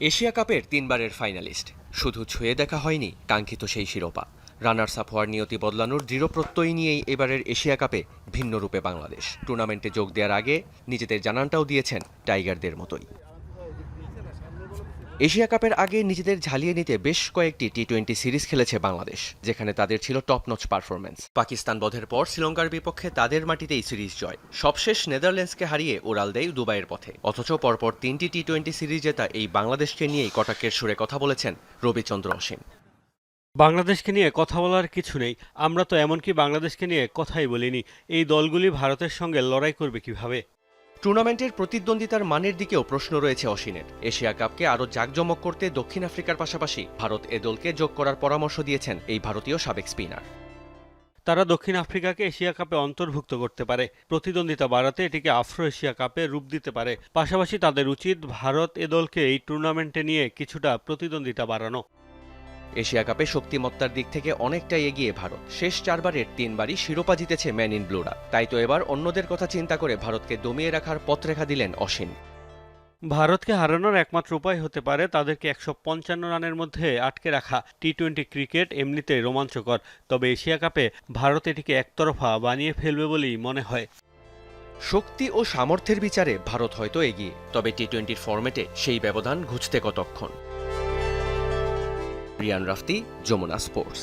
Asia কাপের তিনবারের finalist. শুধু ছুঁয়ে দেখা হয়নি কাঙ্ক্ষিত সেই শিরোপা। রানার্স আপ হওয়ার নিয়তি বদলানোর দৃঢ় প্রত্যয় নিয়েই এবারের এশিয়া কাপে ভিন্ন রূপে বাংলাদেশ। টুর্নামেন্টে যোগ দেওয়ার আগে নিজেদের জানানটাও দিয়েছেন টাইগারদের মতোই। এশিয়া কাপের আগে নিজেদের ঝালিয়ে নিতে বেশ কয়েকটি টি টোয়েন্টি সিরিজ খেলেছে বাংলাদেশ যেখানে তাদের ছিল টপ নচ পারফরম্যান্স পাকিস্তান বধের পর শ্রীলঙ্কার বিপক্ষে তাদের মাটিতেই সিরিজ জয়। সবশেষ নেদারল্যান্ডসকে হারিয়ে উড়াল দেয় দুবাইয়ের পথে। অথচ পরপর তিনটি টি টোয়েন্টি সিরিজ জেতা এই বাংলাদেশকে নিয়েই কটাকের সুরে কথা বলেছেন রবিচন্দ্র অসীম বাংলাদেশকে নিয়ে কথা বলার কিছু নেই। আমরা তো এমনকি বাংলাদেশকে নিয়ে কথাই বলিনি। এই দলগুলি ভারতের সঙ্গে লড়াই করবে কীভাবে? টুর্নামেন্টের প্রতিদ্বন্দ্বিতার মানের দিকেও প্রশ্ন রয়েছে অসীনের। এশিয়া কাপকে আরও জাঁকজমক করতে দক্ষিণ আফ্রিকার পাশাপাশি ভারত এ দলকে যোগ করার পরামর্শ দিয়েছেন এই ভারতীয় সাবেক স্পিনার। তারা দক্ষিণ আফ্রিকাকে এশিয়া কাপে অন্তর্ভুক্ত করতে পারে। প্রতিদ্বন্দ্বিতা বাড়াতে এটিকে আফ্রো এশিয়া কাপে রূপ দিতে পারে। পাশাপাশি তাদের উচিত ভারত এ দলকে এই টুর্নামেন্টে নিয়ে কিছুটা প্রতিদ্বন্দ্বিতা বাড়ানো। এশিয়া কাপে শক্তিমত্তার দিক থেকে অনেকটাই এগিয়ে ভারত। শেষ চারবারের তিনবারই শিরোপা জিতেছে ম্যান ইন ব্লুরা। তাই তো এবার অন্যদের কথা চিন্তা করে ভারতকে দমিয়ে রাখার পথরেখা দিলেন অসীম। ভারতকে হারানোর একমাত্র উপায় হতে পারে তাদেরকে একশো পঞ্চান্ন রানের মধ্যে আটকে রাখা টি টোয়েন্টি ক্রিকেট এমনিতে রোমাঞ্চকর। তবে এশিয়া কাপে ভারত এটিকে একতরফা বানিয়ে ফেলবে বলেই মনে হয়। শক্তি ও সামর্থ্যের বিচারে ভারত হয়তো এগিয়ে তবে টি টোয়েন্টির ফরম্যাটে সেই ব্যবধান ঘুচতে কতক্ষণ? রিয়ান রাফতি যমুনা স্পোর্টস